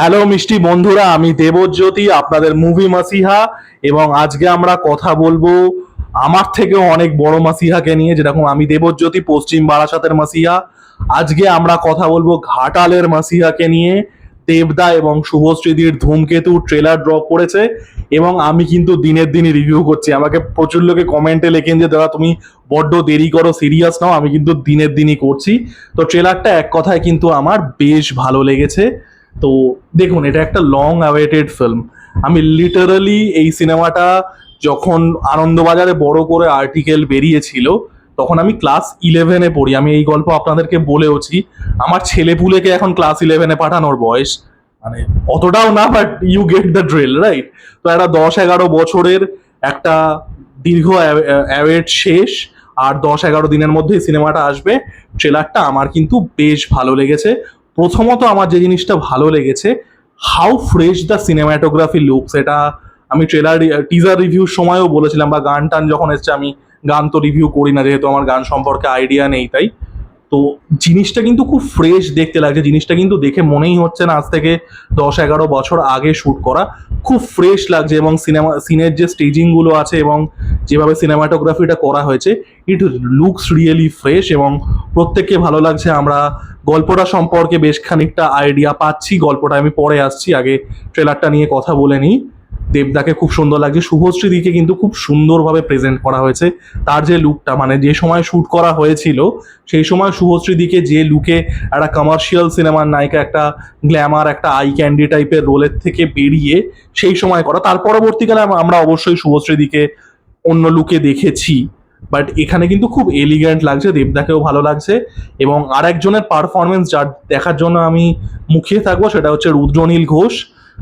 Hello মিষ্টি বন্ধুরা, আমি দেবজ্যোতি, আপনাদের মুভি মাসিহা, এবং আজকে আমরা কথা বলব আমার থেকেও অনেক বড় মাসিহাকে নিয়ে, যেরকম আমি দেবজ্যোতি, পশ্চিম বারাসাতের মাসিহা। আজকে আমরা কথা বলব ঘাটালের মাসিহাকে নিয়ে, দেবদা এবং শুভশ্রীদির ধূমকেতু ট্রেলার ড্রপ করেছে, এবং আমি কিন্তু দিনের দিনই রিভিউ করছি। আমাকে প্রচুর লোকে কমেন্টে লেখেন যে, দাদা, তুমি বড্ড দেরি করো সিরিয়াস নাও, আমি কিন্তু দিনের দিনই করছি। তো ট্রেলারটা এক কথায় কিন্তু আমার বেশ ভালো লেগেছে। তো দেখুন, এটা একটা লং অ্যাওয়েটেড ফিল্ম আমি লিটারালি এই সিনেমাটা যখন আনন্দবাজারে বড় করে আর্টিকেল বেরিয়েছিল, তখন আমি ক্লাস ইলেভেনে পড়ি। আমি এই গল্প আপনাদেরকে বলেওছি। আমার ছেলে পুলেকে এখন ক্লাস ইলেভেনে পাঠানোর বয়স। মানে অতটাও না but you get the drill right তো একটা দশ এগারো বছরের একটা দীর্ঘ অ্যাওয়েট শেষ, আর দশ এগারো দিনের মধ্যেই সিনেমাটা আসবে। ট্রেলারটা আমার কিন্তু বেশ ভালো লেগেছে। প্রথমত আমার যে জিনিসটা ভালো লেগেছে how fresh the cinematography look সেটা আমি ট্রেলার টিজার রিভিউর সময়ও বলেছিলাম বা গান টান যখন এসছে আমি গান তো রিভিউ করি না, যেহেতু আমার গান সম্পর্কে আইডিয়া নেই, তাই। তো জিনিসটা কিন্তু খুব ফ্রেশ দেখতে লাগছে। জিনিসটা কিন্তু দেখে মনেই হচ্ছে না আজ থেকে দশ, এগারো বছর আগে শ্যুট করা। খুব ফ্রেশ লাগছে এবং সিনেমা সিনের যে স্টেজিংগুলো আছে এবং যেভাবে সিনেমাটোগ্রাফিটা করা হয়েছে ইট লুকস রিয়েলি ফ্রেশ এবং প্রত্যেককে ভালো লাগছে। আমরা গল্পটা সম্পর্কে বেশ খানিকটা আইডিয়া পাচ্ছি। গল্পটা আমি পরে আসছি, আগে ট্রেলারটা নিয়ে কথা বলে নিই। দেবদাকে খুব সুন্দর লাগছে। শুভশ্রীদিকে কিন্তু খুব সুন্দরভাবে প্রেজেন্ট করা হয়েছে। তার যে লুকটা মানে যে সময় শ্যুট করা হয়েছিল, সেই সময় শুভশ্রীদিকে যে লুকে একটা কমার্শিয়াল সিনেমার নায়িকা, একটা গ্ল্যামার একটা আই ক্যান্ডি টাইপের রোলের থেকে বেরিয়ে সেই সময় করা। তার পরবর্তীকালে আমরা অবশ্যই শুভশ্রীদিকে অন্য লুকে দেখেছি। বাট এখানে কিন্তু খুব এলিগ্যান্ট লাগছে, দেবদাকেও ভালো লাগছে। এবং আর একজনের পারফরমেন্স যার দেখার জন্য আমি মুখিয়ে থাকব, সেটা হচ্ছে রুদ্রনীল ঘোষ।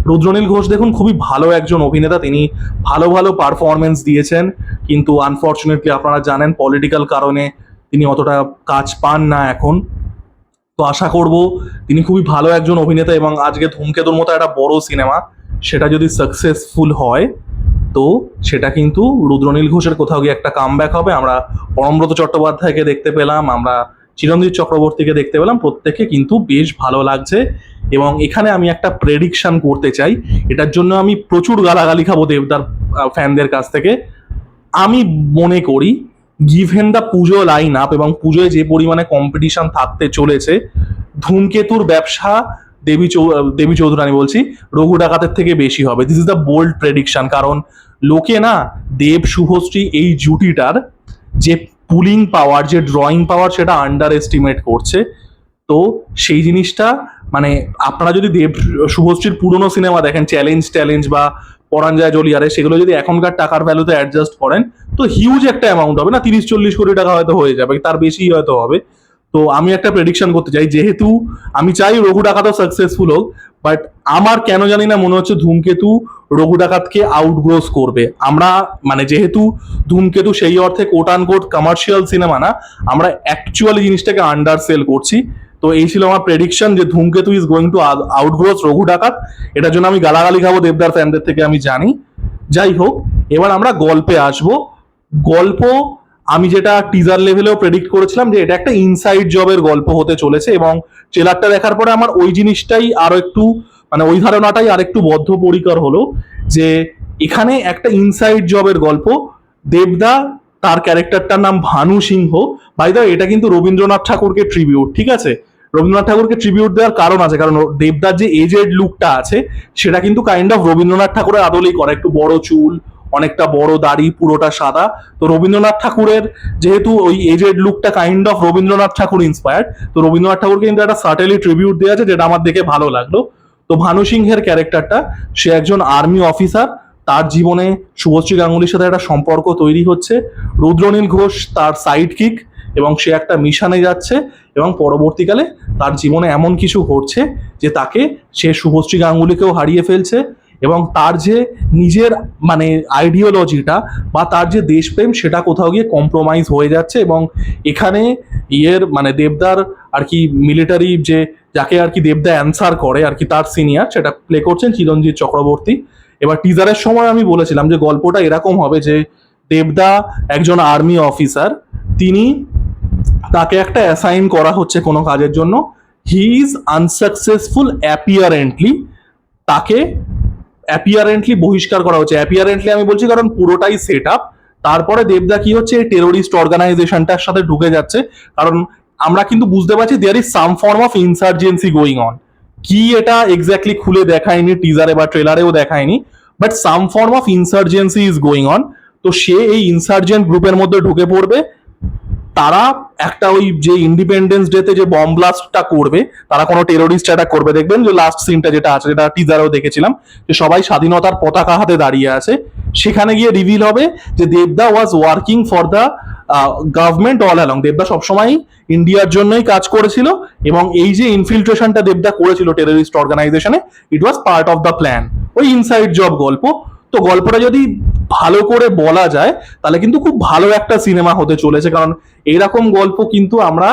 রুদ্রনীল ঘোষ দেখুন, খুবই ভালো একজন অভিনেতা। তিনি ভালো ভালো পারফরমেন্স দিয়েছেন। কিন্তু আনফর্চুনেটলি আপনারা জানেন পলিটিক্যাল কারণে তিনি অতটা কাজ পান না এখন। তো আশা করব তিনি খুবই ভালো একজন অভিনেতা এবং আজকে ধূমকেতুর মতো একটা বড় সিনেমা সেটা যদি সাকসেসফুল হয়, তো সেটা কিন্তু রুদ্রনীল ঘোষের কোথাও গিয়ে একটা কামব্যাক হবে। আমরা পরমব্রত চট্টোপাধ্যায়কে দেখতে পেলাম, আমরা চিরঞ্জিত চক্রবর্তীকে দেখতে পেলাম। প্রত্যেকে কিন্তু বেশ ভালো লাগছে। এবং এখানে আমি একটা প্রেডিকশন করতে চাই। এটার জন্য আমি প্রচুর গালাগালি খাব দেবদার ফ্যানদের কাছ থেকে। আমি মনে করি given the Pujo line up এবং পুজোয় যে পরিমাণে কম্পিটিশন থাকতে চলেছে ধূমকেতুর ব্যবসা দেবী চৌ দেবী চৌধুরী আমি বলছি, রঘু ডাকাতের থেকে বেশি হবে। This is the bold prediction কারণ লোকে না দেব শুভশ্রী এই জুটিটার যে পুলিং পাওয়ার যে ড্রয়িং পাওয়ার সেটা আন্ডার এস্টিমেট করছে। তো সেই জিনিসটা মানে আপনারা যদি দেব, শুভশ্রীর পুরনো সিনেমা দেখেন চ্যালেঞ্জ ট্যালেঞ্জ বা পরাঞ্জয় জলিয়ারে, সেগুলো যদি এখনকার টাকার ভ্যালুতে অ্যাডজাস্ট করেন, তো হিউজ একটা অ্যামাউন্ট হবে না? তিরিশ চল্লিশ কোটি টাকা হয়তো হয়ে যাবে, তার বেশি হয়তো হবে। তো আমি একটা প্রেডিকশন করতে চাই, যেহেতু আমি চাই রঘু ডাকাতও সাকসেসফুল হোক বাট আমার কেন জানি না মনে হচ্ছে ধূমকেতু রঘু ডাকাতকে আউটগ্রোস করবে। আমরা মানে যেহেতু ধূমকেতু সেই অর্থে quote unquote commercial cinema না, আমরা অ্যাকচুয়ালি জিনিসটাকে আন্ডার সেল করছি। তো এই ছিল আমার প্রেডিকশন যে Dhumketu is going to outgross Raghu Dakat. এটার জন্য আমি গালাগালি খাব দেবদার ফ্যানদের থেকে, আমি জানি। যাই হোক, এবার আমরা গল্পে আসব। গল্প, আমি যেটা টিজার লেভেলেও প্রেডিক্ট করেছিলাম যে এটা একটা ইনসাইড জবের গল্প হতে চলেছে এবং ট্রেলারটা দেখার পরে আমার ওই জিনিসটাই আরও একটু মানে ওই ধারণাটাই আর একটু বদ্ধপরিকর হলো যে এখানে একটা ইনসাইড জবের গল্প। দেবদা, তার ক্যারেক্টারটার নাম ভানু সিংহ। বাই দা এটা কিন্তু রবীন্দ্রনাথ ঠাকুরকে ট্রিবিউট ঠিক আছে? রবীন্দ্রনাথ ঠাকুরকে ট্রিবিউট দেওয়ার কারণ আছে, কারণ দেবদার যে এজেড লুকটা আছে, সেটা কিন্তু কাইন্ড অফ রবীন্দ্রনাথ ঠাকুরের আদলেই করে। একটু বড় চুল, অনেকটা বড় দাড়ি, পুরোটা সাদা। তো রবীন্দ্রনাথ ঠাকুরের যেহেতু ওই এজেড লুকটা kind of Rabindranath Thakur inspired তো রবীন্দ্রনাথ ঠাকুরকে কিন্তু একটা সার্টেলি ট্রিবিউট দেওয়া আছে, যেটা আমার দেখে ভালো লাগল। তো ভানু সিংহের ক্যারেক্টারটা সে একজন আর্মি অফিসার তার জীবনে শুভশ্রী গাঙ্গুলির সাথে একটা সম্পর্ক তৈরি হচ্ছে। রুদ্রনীল ঘোষ তার সাইড কিক এবং সে একটা মিশনে যাচ্ছে এবং পরবর্তীকালে তার জীবনে এমন কিছু ঘটছে যে তাকে সে শুভশ্রী গাঙ্গুলিকেও হারিয়ে ফেলছে এবং তার যে নিজের মানে আইডিওলজিটা বা তার যে দেশপ্রেম সেটা কোথাও গিয়ে কম্প্রোমাইজ হয়ে যাচ্ছে এবং এখানে ইয়ের মানে দেবদার আর কি মিলিটারি যে, যাকে আর কি দেবদা অ্যান্সার করে আর কি তার সিনিয়র সেটা প্লে করছেন চিরঞ্জিত চক্রবর্তী। এবার টিজারের সময় আমি বলেছিলাম যে গল্পটা এরকম হবে যে দেবদা একজন আর্মি অফিসার তিনি তাকে একটা অ্যাসাইন করা হচ্ছে কোনো কাজের জন্য। হি ইজ আনসাকসেসফুল অ্যাপিয়ারেন্টলি তাকে অ্যাপিয়ারেন্টলি বহিষ্কার করা হচ্ছে। অ্যাপিয়ারেন্টলি আমি বলছি কারণ পুরোটাই সেট আপ তারপরে দেবদা কি হচ্ছে? এই টেরোরিস্ট অর্গানাইজেশনটার সাথে ঢুকে যাচ্ছে। কারণ আমরা কিন্তু বুঝতে পারছি there is some form of insurgency going on কি এটা এক্স্যাক্টলি খুলে দেখায়নি টিজারে বা ট্রেলারেও দেখায়নি। But some form of insurgency is going on তো সে এই ইনসার্জেন্ট গ্রুপের মধ্যে ঢুকে পড়বে। তারা একটা ওই যে ইন্ডিপেন্ডেন্স ডেতে যে বম ব্লাস্টটা করবে, তারা কোনো টেরোরিস্ট অ্যাটাক করবে। দেখবেন যে লাস্ট সিনটা যেটা আছে, যেটা টিজারেও দেখেছিলাম, যে সবাই স্বাধীনতার পতাকা হাতে দাঁড়িয়ে আছে। সেখানে গিয়ে রিভিল হবে যে দেবদা was working for the government all along দেবদা সবসময় ইন্ডিয়ার জন্যই কাজ করেছিল এবং এই যে ইনফিল্ট্রেশনটা দেবদা করেছিল টেরোরিস্ট অর্গানাইজেশনে it was part of the plan ওই ইনসাইড জব গল্প। তো গল্পটা যদি ভালো করে বলা যায়, তাহলে কিন্তু খুব ভালো একটা সিনেমা হতে চলেছে। কারণ এরকম গল্প কিন্তু আমরা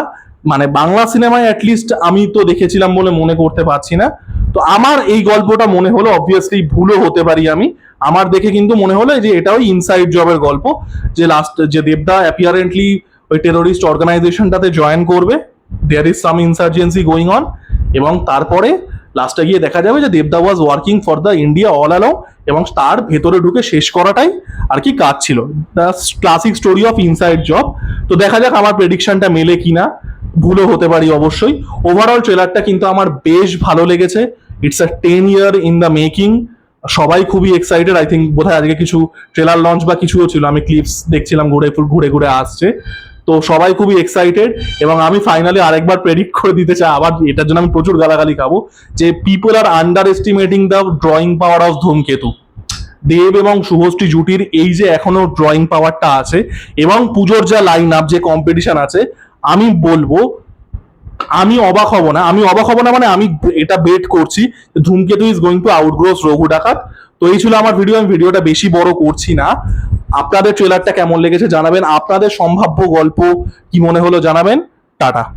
মানে বাংলা সিনেমায় অ্যাটলিস্ট আমি তো দেখেছিলাম বলে মনে করতে পারছি না। তো আমার এই গল্পটা মনে হলো অবভিয়াসলি ভুলও হতে পারি আমি। আমার দেখে কিন্তু মনে হলো যে এটা ওই ইনসাইড জবের গল্প, যে লাস্ট যে দেবদা অ্যাপিয়ারেন্টলি ওই টেরোরিস্ট অর্গানাইজেশনটাতে জয়েন করবে। There is some insurgency going on এবং তারপরে লাস্টে গিয়ে দেখা যাবে যে দেবদা was working for the India all along এবং তার ভেতরে ঢুকে শেষ করাটাই আর কি কাজ ছিল। The classic story of inside job তো দেখা যাক আমার প্রেডিকশনটা মেলে কিনা। ভুলও হতে পারি অবশ্যই। ওভারঅল ট্রেলারটা কিন্তু আমার বেশ ভালো লেগেছে। It's a ten year in the making সবাই খুবই এক্সাইটেড আই থিঙ্ক বোধহয় আজকে কিছু ট্রেলার লঞ্চ বা কিছুও ছিল। আমি ক্লিপস দেখছিলাম ঘুরে ঘুরে ঘুরে আসছে। তো সবাই খুবই এক্সাইটেড এবং আমি ফাইনালি আরেকবার প্রেডিক্ট করে দিতে চাই, আবার এটার জন্য আমি প্রচুর গালাগালি খাব, যে people are underestimating the drawing power of Dhumketu. Dev এবং শুভশ্রী জুটির এই যে এখনও ড্রয়িং পাওয়ারটা আছে এবং পুজোর যা লাইন আপ যে কম্পিটিশন আছে, আমি বলব, আমি অবাক হব না, আমি অবাক হব না মানে আমি এটা বেট করছি Dhumketu is going to outgross Raghu Dakat. তো এই ছিল আমার ভিডিও আমি ভিডিওটা বেশি বড় করছি না। আপনাদের ট্রেলারটা কেমন লেগেছে জানাবেন। আপনাদের সম্ভাব্য গল্প কি মনে হলো জানাবেন। টাটা।